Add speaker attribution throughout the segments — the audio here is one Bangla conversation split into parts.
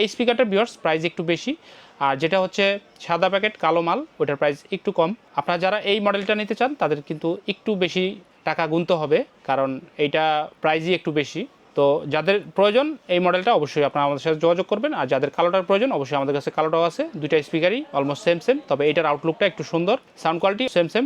Speaker 1: এই স্পিকারটার বিয়ার্স প্রাইস একটু বেশি। আর যেটা হচ্ছে সাদা প্যাকেট কালো মাল, ওটার প্রাইস একটু কম। আপনারা যারা এই মডেলটা নিতে চান, তাদের কিন্তু একটু বেশি টাকা গুনতে হবে, কারণ এইটা প্রাইসই একটু বেশি। তো যাদের প্রয়োজন, এই মডেলটা অবশ্যই আপনারা আমাদের সাথে যোগাযোগ করবেন। আর যাদের কালোটার প্রয়োজন, অবশ্যই আমাদের কাছে কালোটাও আছে। দুইটা স্পিকারই অলমোস্ট সেম সেম তবে এটার আউটলুকটা একটু সুন্দর। সাউন্ড কোয়ালিটি সেম সেম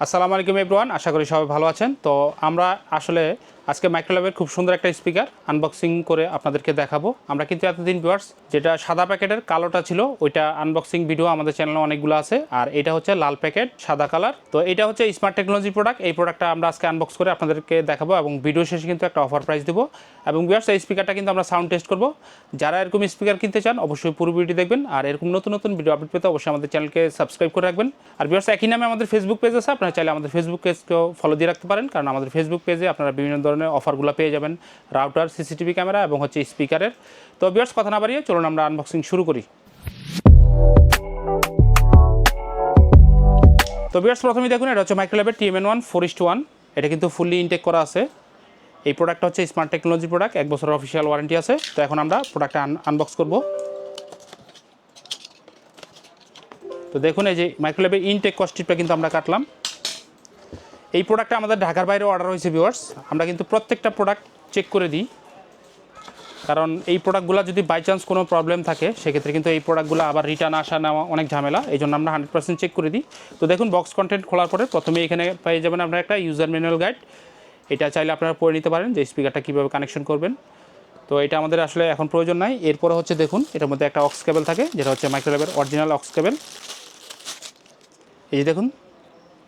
Speaker 1: আসসালামু আলাইকুম এভরিওয়ান আশা করি সবাই ভালো আছেন। তো আমরা আসলে আজকে মাইক্রোল্যাবের খুব সুন্দর একটা স্পিকার আনবক্সিং করে আপনাদেরকে দেখাবো। আমরা কিন্তু এতদিন ভিউয়ার্স যেটা সাদা প্যাকেটের কালোটা ছিল, ওইটা আনবক্সিং ভিডিও আমাদের চ্যানেলে অনেকগুলো আছে, আর এটা হচ্ছে লাল প্যাকেট, সাদা কালার তো এটা হচ্ছে স্মার্ট টেকনোলজি প্রোডাক্ট এই প্রোডাক্টটা আমরা আজকে আনবক্স করে আপনাদেরকে দেখাবো এবং ভিডিও শেষে কিন্তু একটা অফার প্রাইস দেবো। এবং ভিউয়ার্স এই স্পিকারটা কিন্তু আমরা সাউন্ড টেস্ট করব। যারা এরকম স্পিকার কিনতে চান, অবশ্যই পুরো ভিডিও দেখবেন, আর এরকম নতুন নতুন ভিডিও আপডেট পেতে অবশ্যই আমাদের চ্যানেলকে সাবস্ক্রাইব করে রাখবেন। আর ভিউয়ার্স একই নামে আমাদের ফেসবুক পেজ আছে, আপনারা চাইলে আমাদের ফেসবুক পেজকেও ফলো দিয়ে রাখতে পারেন, কারণ আমাদের ফেসবুক পেজে আপনারা বিভিন্ন ধরনের অফারগুলো পেয়ে যাবেন। রাউটার, সিসিটিভি ক্যামেরা এবং হচ্ছে স্পিকারের। তো বিয়ার্স কথা না বাড়িয়ে চলুন আমরা আনবক্সিং শুরু করি। তো ভিউয়ার্স প্রথমে দেখুন, এটা হচ্ছে মাইক্রোল্যাবের TMN one four east one এটা কিন্তু ফুললি ইনটেক করা আছে। এই প্রোডাক্টটা হচ্ছে স্মার্ট টেকনোলজি প্রোডাক্ট এক বছরের অফিসিয়াল ওয়ারেন্টি আছে। তো এখন আমরা প্রোডাক্টটা আনবক্স করব। তো দেখুন, এই যে মাইক্রোল্যাবের ইনটেক কস্টিপটা কিন্তু আমরা কাটলাম। এই প্রোডাক্টটা আমাদের ঢাকার বাইরে অর্ডার হয়েছে ভিউয়ার্স আমরা কিন্তু প্রত্যেকটা প্রোডাক্ট চেক করে দিই। কারণ এই প্রোডাক্টগুলো যদি বাই চান্স কোনো প্রবলেম থাকে, সেক্ষেত্রে কিন্তু এই প্রোডাক্টগুলো আবার রিটার্ন আসা নেওয়া অনেক ঝামেলা। এই জন্য আমরা হান্ড্রেড পার্সেন্ট চেক করে দিই। তো দেখুন বক্স কন্টেন্ট খোলার পরে প্রথমে এখানে পেয়ে যাবেন আপনার একটা ইউজার ম্যানুয়াল গাইড এটা চাইলে আপনারা পড়ে নিতে পারেন যে স্পিকারটা কীভাবে কানেকশন করবেন। তো এটা আমাদের আসলে এখন প্রয়োজন নাই। এরপরে হচ্ছে দেখুন, এটার মধ্যে একটা অক্স কেবল থাকে, যেটা হচ্ছে মাইক্রোলেভের অরিজিনাল অক্স কেবল এই যে দেখুন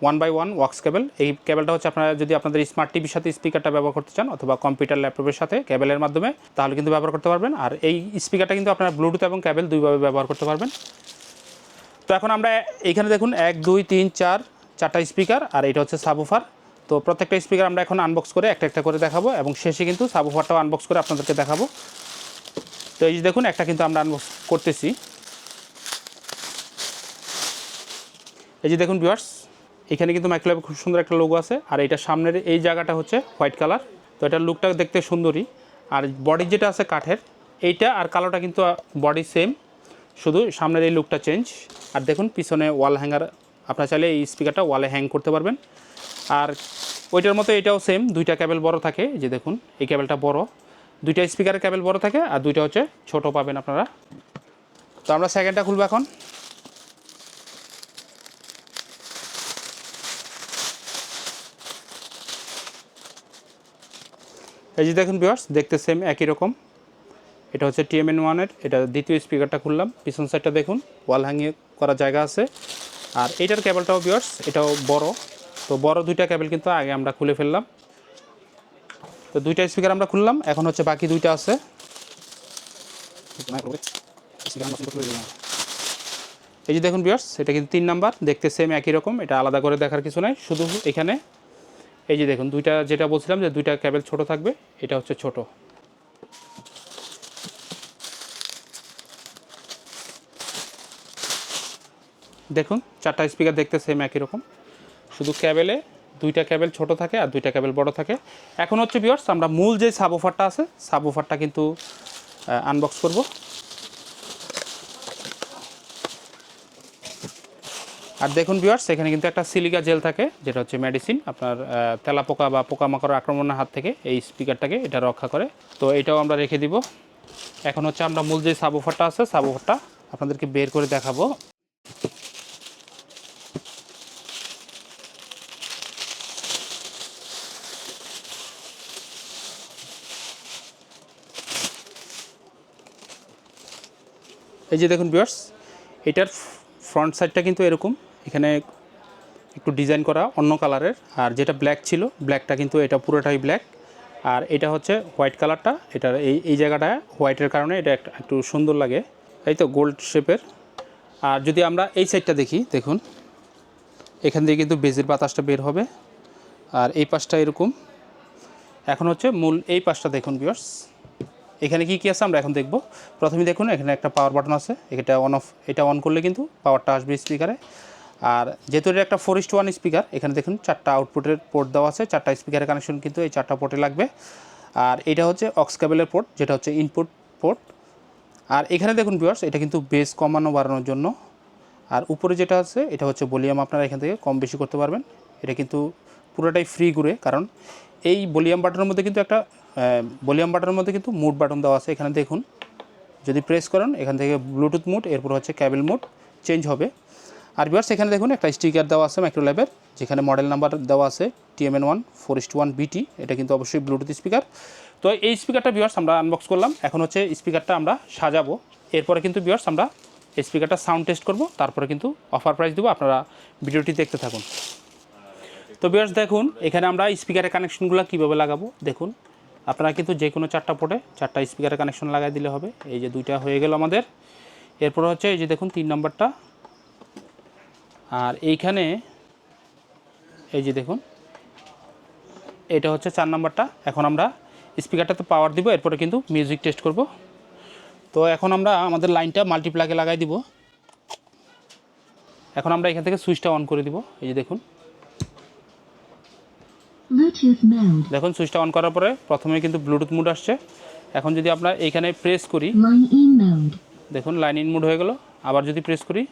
Speaker 1: one by one wax cable এই কেবলটা হচ্ছে আপনারা যদি আপনাদের স্মার্ট টিভির সাথে স্পিকারটা ব্যবহার করতে চান অথবা কম্পিউটার ল্যাপটপের সাথে কেবলের মাধ্যমে, তাহলে কিন্তু ব্যবহার করতে পারবেন। আর এই স্পিকারটা কিন্তু আপনারা ব্লুটুথ এবং কেবল দুইভাবে ব্যবহার করতে পারবেন। তো এখন আমরা এইখানে দেখুন, এক, দুই, তিন, চার, চারটা স্পিকার আর এটা হচ্ছে সাবুফার তো প্রত্যেকটা স্পিকার আমরা এখন আনবক্স করে একটা একটা করে দেখাবো এবং শেষে কিন্তু সাবুফারটাও আনবক্স করে আপনাদেরকে দেখাবো। তো এই দেখুন, একটা কিন্তু আমরা আনবক্স করতেছি। এই যে দেখুন ভিউয়ার্স এখানে কিন্তু মাইক্রোওয়েভ খুব সুন্দর একটা লোগো আছে। আর এটা সামনের এই জায়গাটা হচ্ছে হোয়াইট কালার। তো এটার লুকটা দেখতে সুন্দরই আর বডি যেটা আছে কাঠের, এইটা আর কালোটা কিন্তু বডি সেম শুধু সামনের এই লুকটা চেঞ্জ আর দেখুন, পিছনে ওয়াল হ্যাঙ্গার আপনার চাইলে এই স্পিকারটা ওয়ালে হ্যাং করতে পারবেন। আর ওইটার মতো এটাও সেম দুইটা ক্যাবেল বড় থাকে যে দেখুন, এই ক্যাবেলটা বড়। দুইটা স্পিকারের ক্যাবেল বড় থাকে, আর দুইটা হচ্ছে ছোট পাবেন আপনারা। তো আমরা সেকেন্ডটা খুলবো এখন। এই যে দেখুন বিয়ার্স দেখতে সেম একই রকম। এটা হচ্ছে টিএমএন ওয়ানের এটা দ্বিতীয় স্পিকারটা খুললাম, পিছন সাইডটা দেখুন ওয়াল হ্যাঙ্গিয়ে করা জায়গা আছে। আর এটার কেবলটাও বিয়ার্স এটাও বড়। তো বড় দুইটা কেবল কিন্তু আগে আমরা খুলে ফেললাম। তো দুইটা স্পিকার আমরা খুললাম, এখন হচ্ছে বাকি দুইটা আছে। এই যে দেখুন বিয়ার্স এটা কিন্তু তিন নাম্বার দেখতে সেম একই রকম, এটা আলাদা করে দেখার কিছু নাই, শুধু এখানে এই যে দেখুন, দুইটা যেটা বলছিলাম যে দুইটা ক্যাবেল ছোট থাকবে, এটা হচ্ছে ছোট। দেখুন, চারটা স্পিকার দেখতে সেম একই রকম। শুধু ক্যাবেলে দুইটা ক্যাবেল ছোট থাকে আর দুইটা ক্যাবেল বড় থাকে। এখন হচ্ছে বিয়ার্স আমরা মূল যে সাবওফারটা আছে সাবওফারটা কিন্তু আনবক্স করব। আর দেখুন বিয়ার্স এখানে কিন্তু একটা সিলিকা জেল থাকে যেটা হচ্ছে মেডিসিন আপনার আহ, তেলাপোকা বা পোকামাকড় আক্রমণের হাত থেকে এই স্পিকারটাকে এটা রক্ষা করে। তো এটাও আমরা রেখে দিব। এখন হচ্ছে আমরা মূল যে সাবওফারটা আছে সাবওফারটা আপনাদেরকে বের করে দেখাবো। এই যে দেখুন বিয়ার্স এটার ফ্রন্ট সাইডটা কিন্তু এরকম। এখানে একটু ডিজাইন করা অন্য কালারের আর যেটা ব্ল্যাক ছিল ব্ল্যাকটা কিন্তু এটা পুরোটাই ব্ল্যাক আর এটা হচ্ছে হোয়াইট কালারটা এটার এই এই জায়গাটা হোয়াইটের কারণে এটা একটা সুন্দর লাগে। এই তো গোল্ড শেপের আর যদি আমরা এই সাইডটা দেখি, দেখুন, এখান থেকে কিন্তু বেজের বাতাসটা বের হবে। আর এই পাশটা এরকম। এখন হচ্ছে মূল এই পাশটা দেখুন বিয়ার্স এখানে কি কি আছে আমরা এখন দেখব। প্রথমে দেখুন, এখানে একটা পাওয়ার বাটন আছে। এটা অন অফ এটা অন করলে কিন্তু পাওয়ারটা আসবে স্পিকারে আর যেহেতু এটা একটা ফোর ওয়ান স্পিকার এখানে দেখুন চারটা আউটপুটের পোর্ট দেওয়া আছে, চারটা স্পিকারের কানেকশন কিন্তু এই চারটা পোর্টে লাগবে। আর এটা হচ্ছে অক্স কেবলের পোর্ট যেটা হচ্ছে ইনপুট পোর্ট আর এখানে দেখুন ভিউয়ার্স এটা কিন্তু বেস কমানো বাড়ানোর জন্য। আর উপরে যেটা আছে, এটা হচ্ছে ভলিউম আপনারা এখান থেকে কম বেশি করতে পারবেন। এটা কিন্তু পুরোটাই ফ্রি ঘুরে, কারণ এই ভলিউম বাটনের মধ্যে কিন্তু একটা ভলিউম বাটনের মধ্যে কিন্তু মুড বাটন দেওয়া আছে। এখানে দেখুন, যদি প্রেস করেন, এখান থেকে ব্লুটুথ মুড এরপর হচ্ছে ক্যাবেল মুড চেঞ্জ হবে। আর বিয়ার্স এখানে দেখুন একটা স্টিকার দেওয়া আছে মাইক্রোল্যাবের যেখানে মডেল নাম্বার দেওয়া আছে TMN one four east one BT এটা কিন্তু অবশ্যই ব্লুটুথ স্পিকার তো এই স্পিকারটা বিয়ার্স আমরা আনবক্স করলাম। এখন হচ্ছে স্পিকারটা আমরা সাজাবো। এরপরে কিন্তু বিয়ার্স আমরা স্পিকারটা সাউন্ড টেস্ট করব। তারপরে কিন্তু অফার প্রাইস দেবো। আপনারা ভিডিওটি দেখতে থাকুন। তো বিয়ার্স দেখুন, এখানে আমরা স্পিকারের কানেকশনগুলো কীভাবে লাগাবো? দেখুন, আপনারা কিন্তু যে কোনো চারটা পোর্টে চারটা স্পিকারের কানেকশন লাগাই দিলে হবে। এই যে দুইটা হয়ে গেল আমাদের। এরপর হচ্ছে এই যে দেখুন, তিন নম্বরটা। আর এইখানে এই যে দেখুন এটা হচ্ছে চার নাম্বারটা। এখন আমরা স্পিকারটাতে পাওয়ার দিব এরপরে কিন্তু মিউজিক টেস্ট করব। তো এখন আমরা আমাদের লাইনটা মাল্টিপ্লাগে লাগাই দিব। এখন আমরা এখান থেকে সুইচটা অন করে দিব। এই যে দেখুন। দেখুন সুইচটা অন করার পরে প্রথমে কিন্তু ব্লুটুথ মুড আসছে। এখন যদি আমরা এইখানে প্রেস করি. দেখুন লাইন ইন মুড হয়ে গেল। আবার যদি প্রেস করি.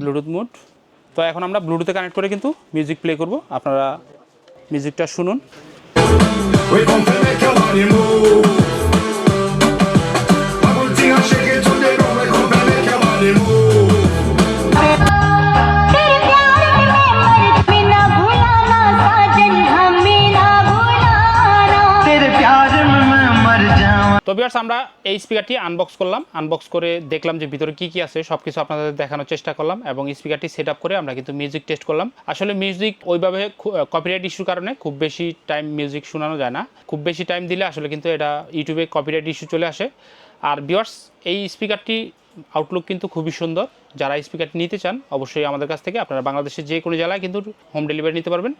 Speaker 1: ব্লুটুথ মোড তো এখন আমরা ব্লুটুথে কানেক্ট করে কিন্তু মিউজিক প্লে করব। আপনারা মিউজিকটা শুনুন। তো বিয়ার্স আমরা এই স্পিকারটি আনবক্স করলাম। আনবক্স করে দেখলাম যে ভিতরে কি কি আছে সব কিছু আপনাদের দেখানোর চেষ্টা করলাম এবং স্পিকারটি সেট করে আমরা কিন্তু মিউজিক টেস্ট করলাম। আসলে মিউজিক ওইভাবে কপিরাইট ইস্যুর কারণে খুব বেশি টাইম মিউজিক শোনানো যায় না। খুব বেশি টাইম দিলে আসলে কিন্তু এটা ইউটিউবে কপিরাইট ইস্যু চলে আসে। আর বিয়ার্স এই স্পিকারটি আউটলুক কিন্তু খুবই সুন্দর। যারা স্পিকারটি নিতে চান, অবশ্যই আমাদের কাছ থেকে, আপনারা বাংলাদেশের যে কোনো জেলায় কিন্তু হোম ডেলিভারি নিতে পারবেন।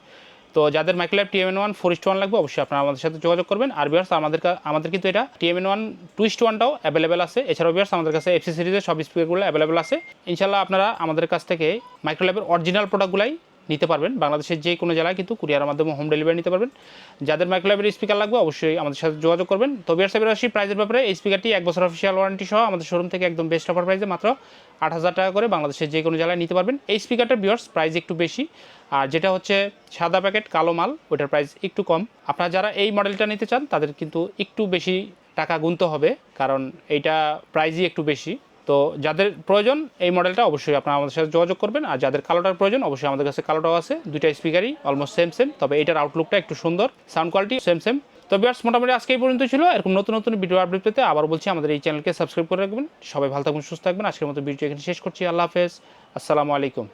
Speaker 1: তো যাদের Microlab TMN one four east one লাগবে, অবশ্যই আপনারা আমাদের সাথে যোগাযোগ করবেন। আর বিয়ার্স আমাদের আমাদের কিন্তু এটা T M N one two east ওয়ানটাও available আছে। এছাড়াও বিয়ার্স আমাদের কাছে এফসি সিরিজের সব স্পিকারগুলো অ্যাভেলেবেল আছে। ইনশাল্লাহ আপনারা আমাদের কাছ থেকে মাইক্রোল্যাবের অরিজিনাল প্রোডাক্টগুলাই নিতে পারবেন। বাংলাদেশের যে কোনো জেলায় কিন্তু কুরিয়ার মাধ্যমে হোম ডেলিভারি নিতে পারবেন। যাদের মাইক্রোল্যাবের স্পিকার লাগবে, অবশ্যই আমাদের সাথে যোগাযোগ করবেন। তো বিয়ার্স এবার আসি প্রাইজের ব্যাপারে, এই স্পিকারটি এক বছর অফিসিয়াল ওয়ারেন্টি সহ আমাদের শোরুম থেকে একদম বেস্ট অফার প্রাইসে মাত্র আট হাজার টাকা করে বাংলাদেশের যে কোনো জেলায় নিতে পারবেন। এই স্পিকারটার বিয়ার্স প্রাইস একটু বেশি। আর যেটা হচ্ছে সাদা প্যাকেট কালো মাল, ওটার প্রাইস একটু কম। আপনারা যারা এই মডেলটা নিতে চান, তাদের কিন্তু একটু বেশি টাকা গুনতে হবে, কারণ এইটা প্রাইজই একটু বেশি। তো যাদের প্রয়োজন, এই মডেলটা অবশ্যই আপনারা আমাদের সাথে যোগাযোগ করবেন। আর যাদের কালোটার প্রয়োজন, অবশ্যই আমাদের কাছে কালোটাও আছে। দুইটা স্পিকারই অলমোস্ট সেম সেম তবে এটার আউটলুকটা একটু সুন্দর। সাউন্ড কোয়ালিটি সেম সেম তো বিয়ার্স মোটামুটি আজকে এই পর্যন্ত ছিল। এরকম নতুন নতুন ভিডিও আপডেট পেতে আবার বলছি, আমাদের এই চ্যানেলকে সাবস্ক্রাইব করে রাখবেন। সবাই ভালো থাকবেন সুস্থ থাকবেন। আজকের মতো ভিডিও এখানে শেষ করছি। আল্লাহ হাফেজ। আসসালামু আলাইকুম।